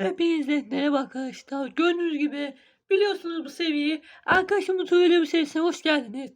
Hepinize merhaba arkadaşlar. Gördüğünüz gibi biliyorsunuz bu seviyeyi. Arkadaşımın söylediği bir seviyesine hoş geldiniz.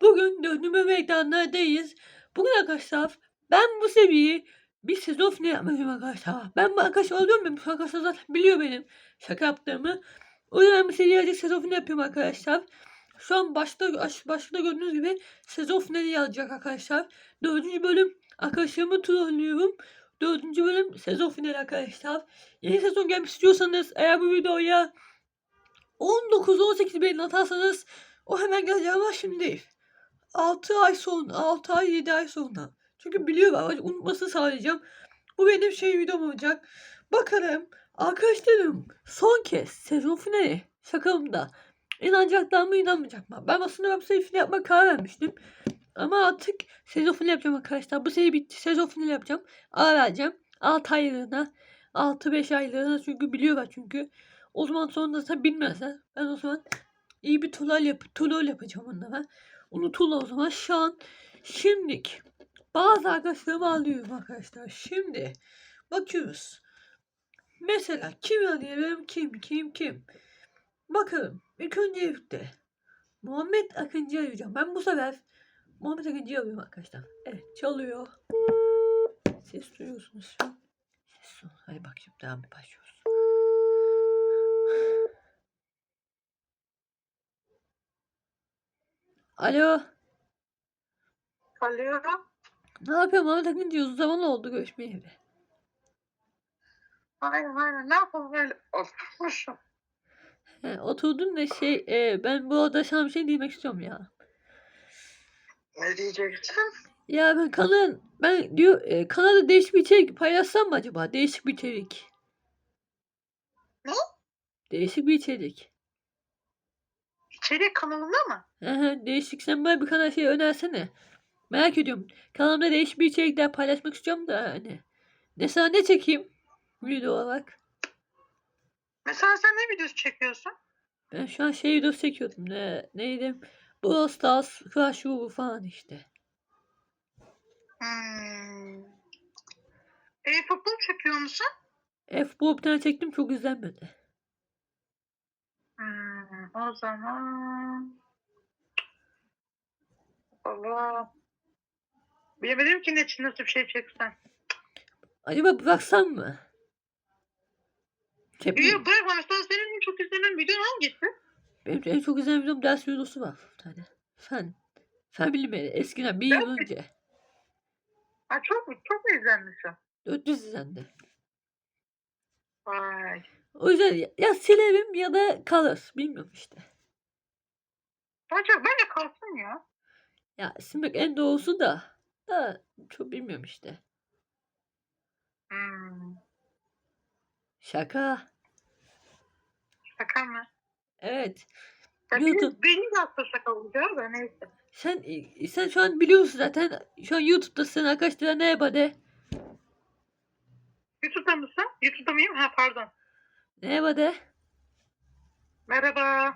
Bugün dördüncü meydanlardayız. Bugün arkadaşlar ben bu seviyeyi bir sezon ne yapmayacağım arkadaşlar. Ben bu arkadaş olduğum benim arkadaşlar zaten biliyor benim şaka yaptığımı. O yüzden bu seviyeyi azıcık sezon finali yapıyorum arkadaşlar. Şu an başta, aş- başta gördüğünüz gibi sezon finali yazacak arkadaşlar. Dördüncü bölüm arkadaşlarımı trollüyorum. Dördüncü bölüm sezon finali arkadaşlar. Yeni sezon gelmek istiyorsanız eğer bu videoya 19-18 beğeni atarsanız o hemen gelecek ama şimdi değil. 6 ay sonra, 6 ay 7 ay sonra. Çünkü biliyorum unutmasını sağlayacağım. Bu benim şey videom olacak. Bakalım arkadaşlarım son kez sezon finali şakamda inanacaklar mı inanmayacak mı? Ben aslında sezon finali yapmaya karar vermiştim. Ama artık sezon finali yapacağım arkadaşlar. Bu seri bitti. Sezon finali yapacağım. Ara vereceğim. 6 aylığına. 6-5 aylığına çünkü biliyorlar çünkü. O zaman sonra da bilmezler. Ben o zaman iyi bir troll yap troll yapacağım onlara. Unutulma o zaman. Şu an şimdilik bazı arkadaşlarımı alıyorum arkadaşlar. Şimdi bakıyoruz. Mesela kim arıyorum? Kim? Kim? Kim? Bakalım. İlk önce evde. Muhammed Akıncı arayacağım. Ben bu sefer Muhammed Akıncı'yı arıyorum arkadaşlar. Evet çalıyor. Ses duyuyorsunuz şu an. Ses son. Hadi bak şimdi devam başlıyoruz. Alo. Alo. Ne yapıyor Muhammed Akıncı? Uzun zaman oldu görüşmeyeli. Aynen aynen. Ne yapalım böyle? Oturmuşum. He, oturdun da şey e, ben bu arada sana bir şey demek istiyorum ya. Ne diyeceksin? Ya ben kanal ben diyor e, kanalda değişik bir içerik paylaşsam mı acaba? Değişik bir içerik. Ne? Değişik bir içerik. İçerik kanalında mı? Hı hı, değişik sen bana bir kanal şey önersene. Merak ediyorum. Kanalımda değişik bir içerikler paylaşmak istiyorum da hani. Mesela ne çekeyim? Video olarak. Mesela sen ne videosu çekiyorsun? Ben şu an şey videosu çekiyordum. Ne, neydi? Brawl Stars, Crash falan işte. Hmm. E futbol çekiyor musun? F-Ball bir tane çektim çok izlenmedi. Hmm, o zaman... Allah. Bilemedim ki ne için nasıl bir şey çeksen. Acaba bıraksam mı? Yok bırakma. Mesela senin en çok izlenen videon hangisi? Benim en çok videom ders videosu var bir tane. Fen. Fen bilimi eskiden bir yıl önce. Ha, çok mu? Çok mu izlenmiş o? 400 izlendi. Vay. O yüzden ya, ya silerim ya da kalır. Bilmiyorum işte. Bence, bence kalsın ya. Ya silmek en doğrusu da. Da çok bilmiyorum işte. Hmm. Şaka. Şaka mı? Evet. Ya YouTube- benim, de aslında olacağı da neyse. Sen sen şu an biliyorsun zaten. Şu an YouTube'dasın arkadaşlar ne yapar de. YouTube'da mısın? YouTube'da mıyım? Ha pardon. Ne yapar de. Merhaba.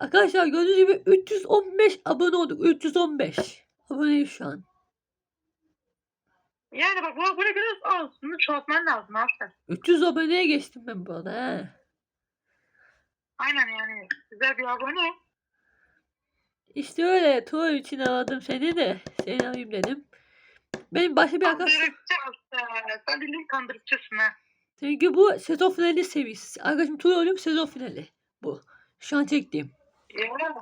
Arkadaşlar gördüğünüz gibi 315 abone olduk. 315. Aboneyiz şu an. Yani bak bu abone biraz az. Bunu çoğaltman lazım Arslan. 300 aboneye geçtim ben bu arada. He. Aynen yani. Güzel bir abone. İşte öyle. Troll için aradım seni de. Seni arayayım dedim. Benim başka bir arkadaşım. Kandırıkçı Arslan. Sen bildiğin kandırıkçısın ha. Çünkü bu sezon finali seviyesi. Arkadaşım trollüm sezon finali. Bu. Şu an çektiğim. Ya.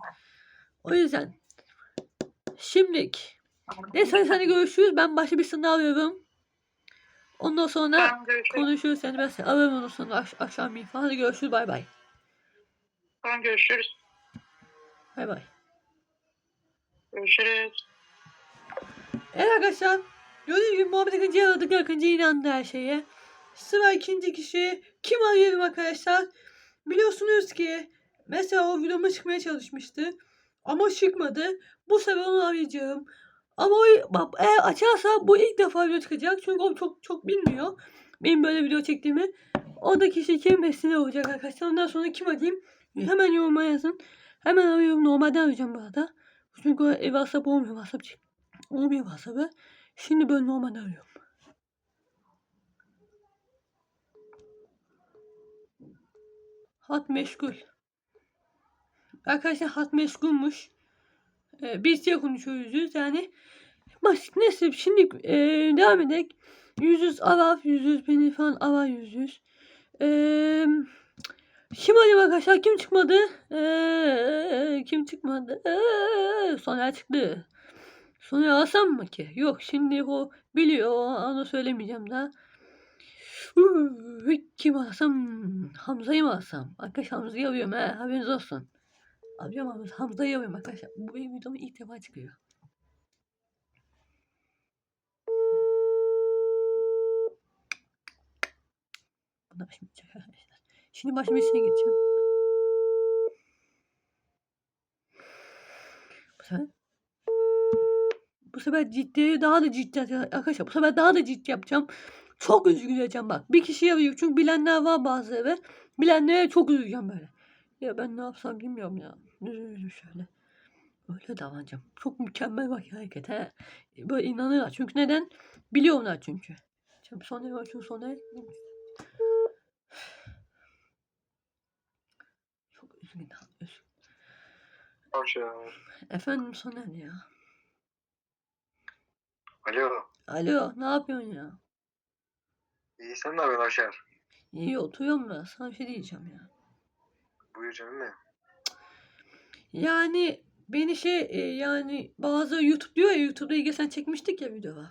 O yüzden. Şimdilik. Neyse sana görüşürüz. Ben başka bir sınav alıyorum. Ondan sonra konuşuruz. Seni ben ararım ondan sonra akş- akşam iyi falan. Hadi görüşürüz. Bay bay. Tamam görüşürüz. Bay bay. Görüşürüz. Evet arkadaşlar. Gördüğünüz gibi Muhammed Akıncı'yı aradık. Akıncı inandı her şeye. Sıra ikinci kişi. Kim arayalım arkadaşlar? Biliyorsunuz ki mesela o videoma çıkmaya çalışmıştı. Ama çıkmadı. Bu sefer onu arayacağım. Ama o, bak, eğer açarsa bu ilk defa video çıkacak. Çünkü o çok çok bilmiyor. Benim böyle video çektiğimi. O da kişi kim vesile olacak arkadaşlar. Ondan sonra kim arayayım? Hemen yoruma yazın. Hemen arıyorum. Normalde arayacağım bu arada. Çünkü e, WhatsApp olmuyor. WhatsApp çık- olmuyor WhatsApp'ı. Şimdi böyle normalde arıyorum. Hat meşgul. Arkadaşlar hat meşgulmuş. Ee, biz diye konuşuyoruz yani. Basit neyse şimdi e, devam edelim. Yüzüz Araf, yüzüz beni falan Ava yüzüz. Eee kim acaba arkadaşlar? Kim çıkmadı? Eee, kim çıkmadı? Eee, Soner çıktı. Soner alsam mı ki? Yok şimdi o biliyor. Onu söylemeyeceğim daha. Kim alsam? Hamza'yı mı alsam? Arkadaşlar Hamza'yı alıyorum ha. Haberiniz olsun. Alıyorum ama Hamza'yı alıyorum arkadaşlar. Bu benim videom ilk defa çıkıyor. Buna şimdi arkadaşlar. Şimdi başıma işine geçeceğim. Bu sefer bu sefer ciddi daha da ciddi arkadaşlar bu sefer daha da ciddi yapacağım. Çok üzüleceğim bak. Bir kişi arıyor çünkü bilenler var bazı eve. Bilenlere çok üzüleceğim böyle. Ya ben ne yapsam bilmiyorum ya. Üzülürüm şöyle. Öyle davranacağım. Çok mükemmel bak hareket he. Böyle inanırlar. Çünkü neden? Biliyorlar çünkü. Şimdi sonra var şu sonra. Çok üzgün. üzgün. Hoş ya. Efendim Soner ya. Alo. Alo ne yapıyorsun ya? İyi sen ne yapıyorsun Aşer? İyi oturuyorum da sana bir şey diyeceğim ya. Buyur canım ne? Yani beni şey e, yani bazı YouTube diyor ya YouTube'da ilgili sen çekmiştik ya videolar.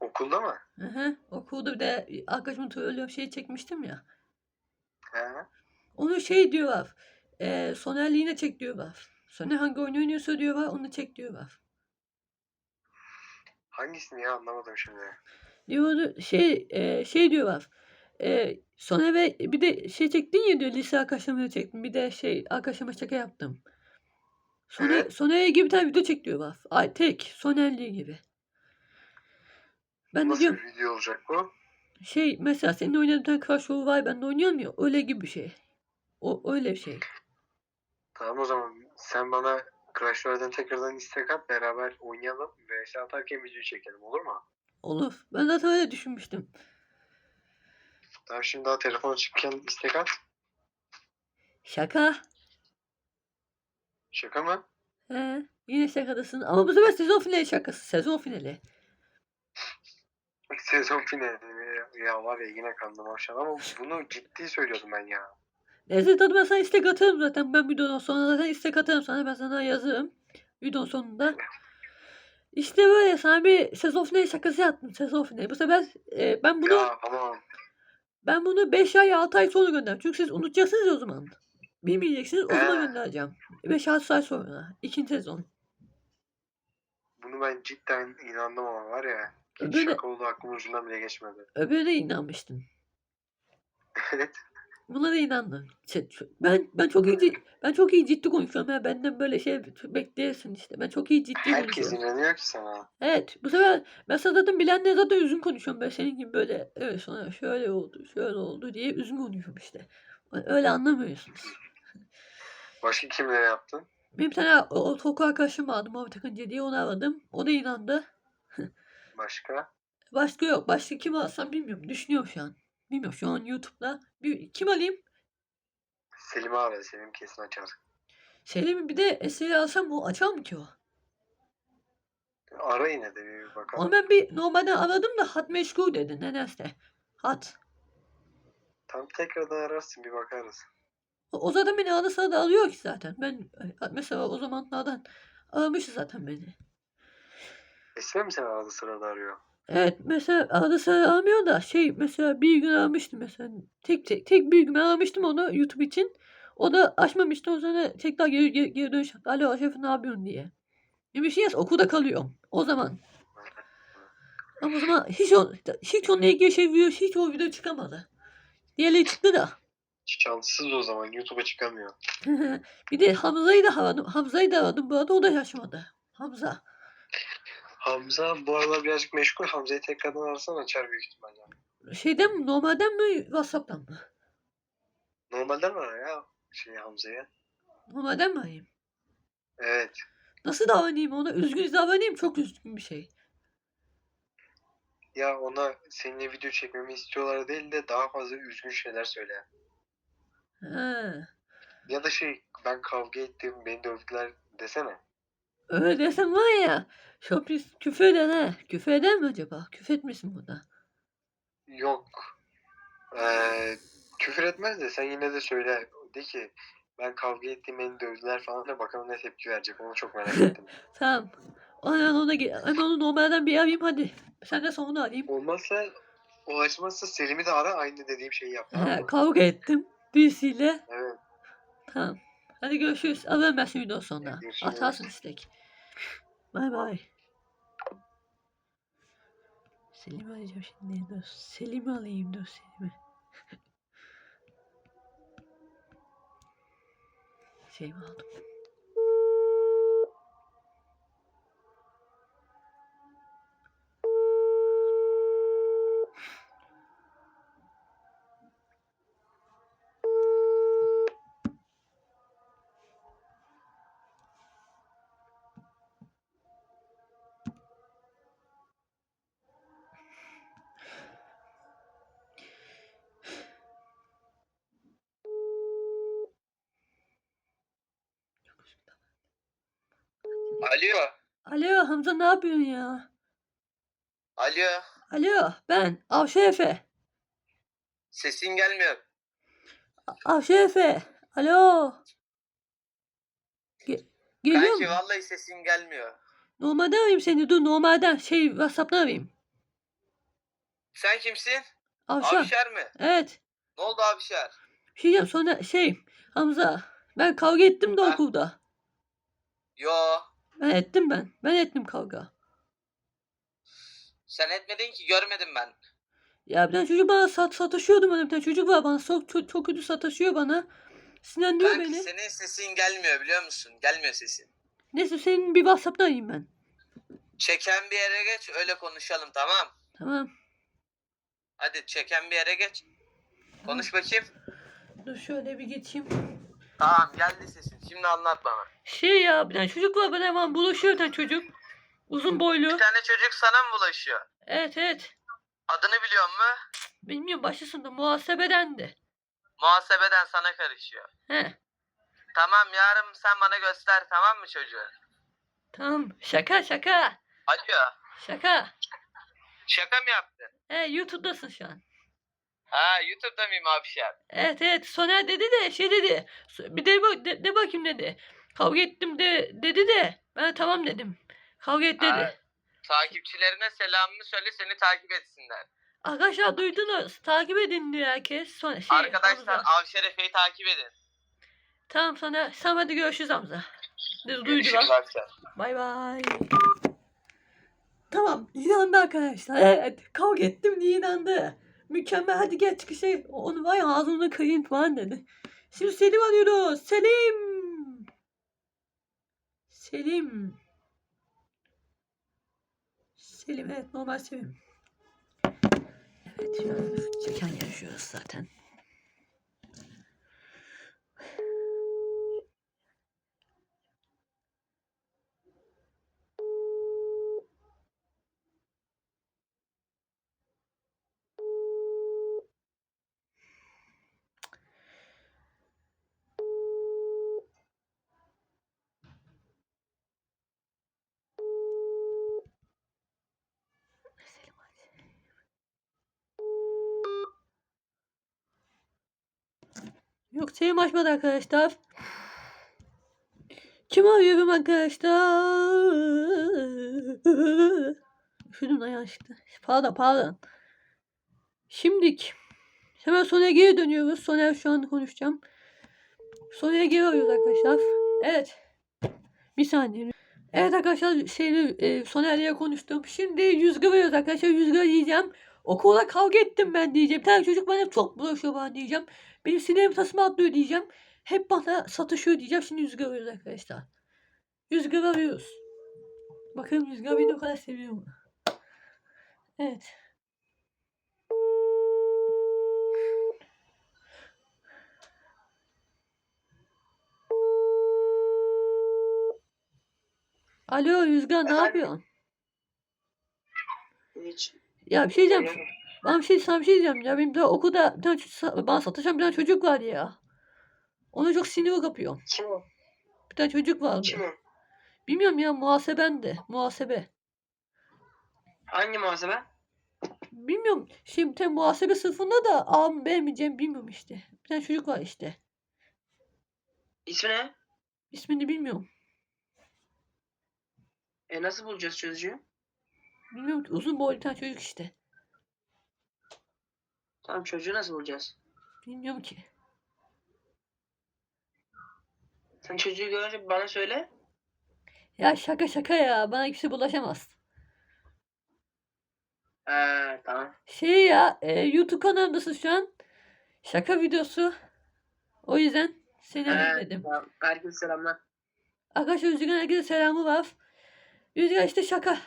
Okulda mı? Hı hı. Okulda bir de arkadaşımın öyle şey çekmiştim ya. He. Onu şey diyorlar. E, Soner'liğine çek diyorlar. Soner hangi oyun oynuyorsa diyorlar onu çek diyorlar. Hangisini ya anlamadım şimdi. Diyordu şey e, şey diyorlar. E, Soner ve bir de şey çektin ya diyor lise arkadaşlarımla çektim. Bir de şey arkadaşıma şaka yaptım. Soner, Hı. Soner'e gibi bir tane video çek diyorlar. Ay tek Soner'liği gibi. Ben de Nasıl diyorum bir video olacak bu? şey mesela senin oynadığın bir tane Crash Royale ben de oynuyorum ya öyle gibi bir şey. O öyle bir şey. Tamam o zaman sen bana Crash Royale'den tekrardan istek at beraber oynayalım ve şey atarken video çekelim olur mu? Olur. Ben zaten öyle düşünmüştüm. Tamam şimdi daha telefon açıkken istek at. Şaka. Şaka mı? He, yine şakadasın. Ama bu sefer sezon finali şakası. Sezon finali. Sezon finali mi? Ya var ya yine kandım aşağı ama bunu ciddi söylüyordum ben ya. Neyse tabii ben sana istek atarım zaten. Ben videonun sonunda zaten istek atarım sana. Ben sana yazarım. Videonun sonunda. İşte böyle sana bir sezon finali şakası yaptım. Sezon finali. Bu sefer e, ben bunu Ya tamam. ben bunu 5 ay 6 ay sonra göndereceğim. Çünkü siz unutacaksınız o zaman. Bilmeyeceksiniz. O zaman He. göndereceğim. 5-6 ay sonra. İkinci sezon. Bunu ben cidden inandım ama var ya. Hiç Böyle- şaka oldu aklımın ucundan bile geçmedi. Öbürüne inanmıştım. Evet. Buna da inandım. Şu- Ben ben çok iyi ben çok iyi ciddi konuşuyorum ya. Benden böyle şey bekleyesin işte. Ben çok iyi ciddi Herkes konuşuyorum. inanıyor ki sana. Evet. Bu sefer ben sana zaten bilenler zaten üzgün konuşuyorum. Ben senin gibi böyle evet sonra şöyle oldu, şöyle oldu diye üzgün konuşuyorum işte. Öyle anlamıyorsunuz. Başka kimlere yaptın? Benim bir tane ortaokul arkadaşım vardı Muhammed Akıncı diye onu aradım. O da inandı. Başka? Başka yok. Başka kim alsam bilmiyorum. Düşünüyorum şu an. Bilmiyorum şu an YouTube'da. Bir, kim alayım? Selim abi. Selim kesin açar. Selim'i bir de eseri alsam o açar mı ki o? Ara yine de bir bakalım. Ama ben bir normalde aradım da hat meşgul dedi nedense. Hat. Tam tekrardan ararsın bir bakarız. O, zaten beni arada sırada alıyor ki zaten. Ben mesela o zamanlardan aramış zaten beni. Esra mi seni arada sırada arıyor? Evet mesela arada sırada aramıyor da şey mesela bir gün aramıştım mesela. Tek tek, tek bir gün aramıştım onu YouTube için. O da açmamıştı o sonra tekrar geri, geri, geri dönüş yaptı. Alo şefim ne yapıyorsun diye. Demiş yes okulda kalıyorum. O zaman. Ama o zaman hiç, o, hiç onunla ilgili şey video, hiç o video çıkamadı. Diğerleri çıktı da. Şanssız o zaman. YouTube'a çıkamıyor. bir de Hamza'yı da aradım. Hamza'yı da aradım. Bu arada o da yaşamadı. Hamza. Hamza bu aralar birazcık meşgul. Hamza'yı tekrardan ararsan açar büyük ihtimalle. Şeyden mi? Normalden mi? Whatsapp'tan mı? Normalden mi arar ya şey Hamza'ya? Normalden mi arayayım? Evet. Nasıl davranayım ona? Üzgün davranayım. Çok üzgün bir şey. ya ona seninle video çekmemi istiyorlar değil de daha fazla üzgün şeyler söyle. Ha. Ya da şey ben kavga ettim beni dövdüler desene. Öyle desem var ya. Çok pis küfür eder ha. Küfür eder mi acaba? Küfür etmesin burada. Yok. Ee, küfür etmez de sen yine de söyle. De ki ben kavga ettim beni dövdüler falan da bakalım ne tepki verecek onu çok merak ettim. Tamam. Zaman ona, ge- ben onu normalden bir arayayım hadi. Sen de sonra arayayım. Olmazsa o açmazsa Selim'i de ara aynı dediğim şeyi yap. tamam Ha, mı? kavga ettim. Birisiyle. Evet. Tamam. Hadi görüşürüz. Ararım ben sonra. Görüşürüz. Atarsın istek. Bay bay. Selim'i arayacağım şimdi. Dur. Selim'i alayım dur Selim'i. Şeyimi aldım. Alo. Alo Hamza ne yapıyorsun ya? Alo. Alo ben Avşa Efe. Sesin gelmiyor. A- Avşa Efe. Alo. Ge- geliyor Kanki mu? vallahi sesin gelmiyor. Normalden arayayım seni. Dur normalden şey WhatsApp'tan arayayım. Sen kimsin? Avşa. Avşar mı? Evet. Ne oldu Avşar? Bir şey diyeceğim sonra şey Hamza ben kavga ettim de Ha? okulda. Yo. Ettim ben. Ben ettim kavga. Sen etmedin ki görmedim ben. Ya bir tane çocuk bana sat, sataşıyordu bana bir tane çocuk var bana çok, çok, çok kötü sataşıyor bana. Sinirlendiriyor Kanki beni. senin sesin gelmiyor biliyor musun? Gelmiyor sesin. Neyse senin bir WhatsApp'tan arayayım ben. Çeken bir yere geç öyle konuşalım tamam. Tamam. Hadi çeken bir yere geç. Konuş bakayım. Dur şöyle bir geçeyim. Tamam geldi sesin. Şimdi anlat bana. Şey ya bir tane çocuk var bana hemen bulaşıyor bir tane çocuk. Uzun boylu. Bir tane çocuk sana mı bulaşıyor? Evet evet. Adını biliyor mu? Bilmiyorum başlasında muhasebedendi. Muhasebeden sana karışıyor. He. Tamam yarın sen bana göster tamam mı çocuğu? Tamam. Şaka şaka. Alo. Şaka. Şaka mı yaptın? He YouTube'dasın şu an. Ha YouTube'da mıyım Avşar? Evet evet Soner dedi de şey dedi. Bir de, bak- de, de bakayım dedi. Kavga ettim de dedi de ben tamam dedim. Kavga et dedi. Ha. Takipçilerine selamımı söyle seni takip etsinler. Arkadaşlar duydunuz. Takip edin diyor herkes. Sonra şey, Arkadaşlar Hamza. Avşar Efe'yi takip edin. Tamam sana. Sen hadi görüşürüz Hamza. Duydu Görüşürüz bak. Avşar. Bay bay. Tamam inandı arkadaşlar. Evet kavga ettim diye inandı. Mükemmel hadi gel çıkışa. Onu var ya ağzını kayın falan dedi. Şimdi Selim arıyoruz. Selim. Selim. Selim evet normal Selim. Evet şu an çeken yaşıyoruz zaten. Yok Selim açmadı arkadaşlar. Kim arıyorum arkadaşlar? Şunun ayağı çıktı. Pardon pardon. Şimdik. Hemen Soner'e geri dönüyoruz. Soner şu an konuşacağım. Soner'e geri arıyoruz arkadaşlar. Evet. Bir saniye. Evet arkadaşlar şeyle e, Soner'le konuştum. Şimdi yüzgü veriyoruz arkadaşlar. Yüzgü diyeceğim. Okulda kavga ettim ben diyeceğim. Bir tane çocuk bana çok bulaşıyor bana diyeceğim. Benim sinirim tasma atlıyor diyeceğim. Hep bana satışıyor diyeceğim. Şimdi yüzgü veriyoruz arkadaşlar. Yüzgü veriyoruz. Bakalım yüzgü beni o kadar seviyor mu? Evet. Alo Yüzgar ne yapıyorsun? Hiç. Ya bir şey diyeceğim. Ben bir şey sana bir şey diyeceğim ya. Benim de okulda bir tane çocuk, bana sataşan bir tane çocuk var ya. Ona çok sinir kapıyorum. Kim o? Bir tane çocuk vardı. Kim o? Bilmiyorum ya muhaseben de. Muhasebe. Hangi muhasebe? Bilmiyorum. Şey bir tane muhasebe sınıfında da A mı B mi Cem bilmiyorum işte. Bir tane çocuk var işte. İsmi ne? İsmini bilmiyorum. E nasıl bulacağız çocuğu? Bilmiyorum ki uzun boylu bir tane çocuk işte. Tamam çocuğu nasıl bulacağız? Bilmiyorum ki. Sen çocuğu görünce bana söyle. Ya şaka şaka ya. Bana kimse bulaşamaz. Ee, tamam. Şey ya e, YouTube kanalındasın şu an. Şaka videosu. O yüzden seni Ee, dedim. tamam. Herkese selamlar. Arkadaşlar Rüzgar'ın herkese selamı var. Rüzgar işte şaka.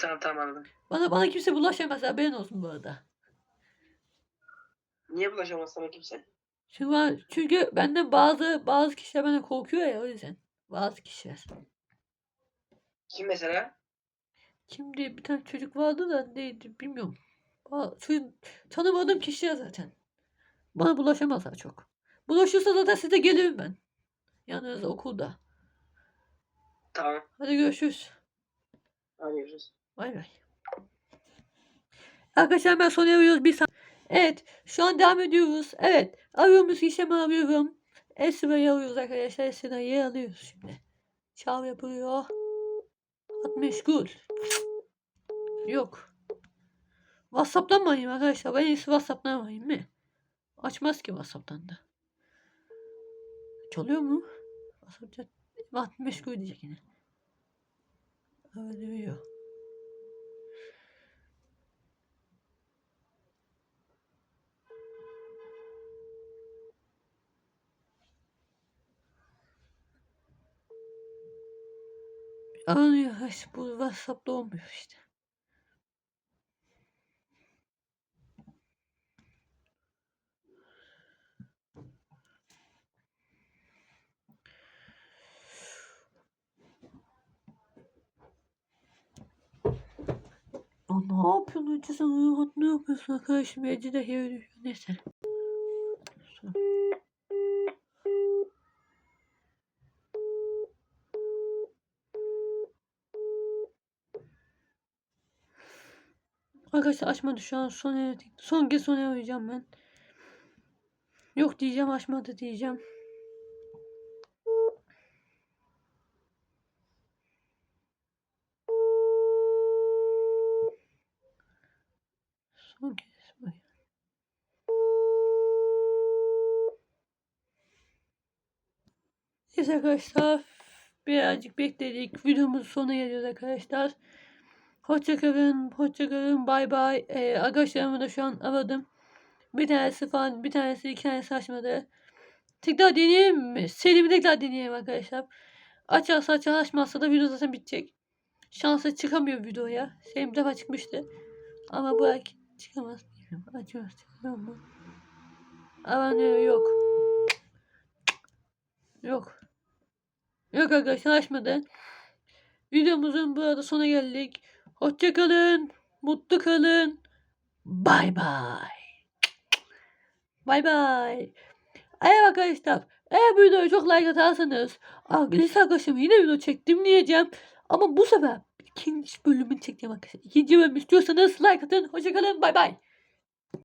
Tamam tamam anladım. Bana bana kimse bulaşamaz haberin olsun bu arada. Niye bulaşamaz sana kimse? Çünkü, ben- çünkü benden bazı bazı kişiler benden korkuyor ya o yüzden. Bazı kişiler. Kim mesela? Kimdi bir tane çocuk vardı da neydi bilmiyorum. Ba- Çocuk, tanımadığım kişiler zaten. Bana bulaşamazlar çok. Bulaşırsa zaten size gelirim ben. Yanınızda okulda. Tamam. Hadi görüşürüz. Hadi görüşürüz. Bay bay. Arkadaşlar ben Sony'e arıyoruz bir saniye. Evet şu an devam ediyoruz. Evet arıyoruz işlemi arıyorum. Esra'yı arıyoruz arkadaşlar. Esra'yı alıyoruz şimdi. Çal yapılıyor. Hat meşgul. Yok. Whatsapp'tan mı arkadaşlar? Ben en iyisi Whatsapp'tan arayayım mı? Açmaz ki Whatsapp'tan da. Çalıyor mu? Whatsapp'tan. Hat meşgul diyecek yine. Arıyor. Aranıyor. Ay, Bu WhatsApp'ta olmuyor işte. Ya ne yapıyorsun Hacı sen uyumat ne yapıyorsun arkadaşım Ece de yere düşüyor neyse. Sonra- Arkadaşlar açmadı şu an son son kez son arayacağım ben. Yok diyeceğim açmadı diyeceğim. Son kez arayacağım. Neyse arkadaşlar birazcık bekledik. Videomuz sonuna geliyoruz arkadaşlar. Hoşçakalın, hoşçakalın, bay bay. Ee, arkadaşlarımı da şu an aradım. Bir tanesi falan, bir tanesi iki tanesi açmadı. Tekrar deneyeyim mi? Selim'i tekrar deneyelim arkadaşlar. Açarsa açar, açmazsa da video zaten bitecek. Şansa çıkamıyor videoya. Selim bir defa çıkmıştı. Ama bu belki çıkamaz. Bilmiyorum. Açıyor, çıkıyor mu? Aranıyor, yok. Yok. Yok arkadaşlar açmadı. Videomuzun burada sona geldik. Hoşçakalın. Mutlu kalın. Bay bay. Bay bay. Evet arkadaşlar. Eğer bu videoya çok like atarsanız lise arkadaşım yine video çektim diyeceğim. Ama bu sefer ikinci bölümünü çekeceğim arkadaşlar. İkinci bölüm istiyorsanız like atın. Hoşçakalın. Bay bay.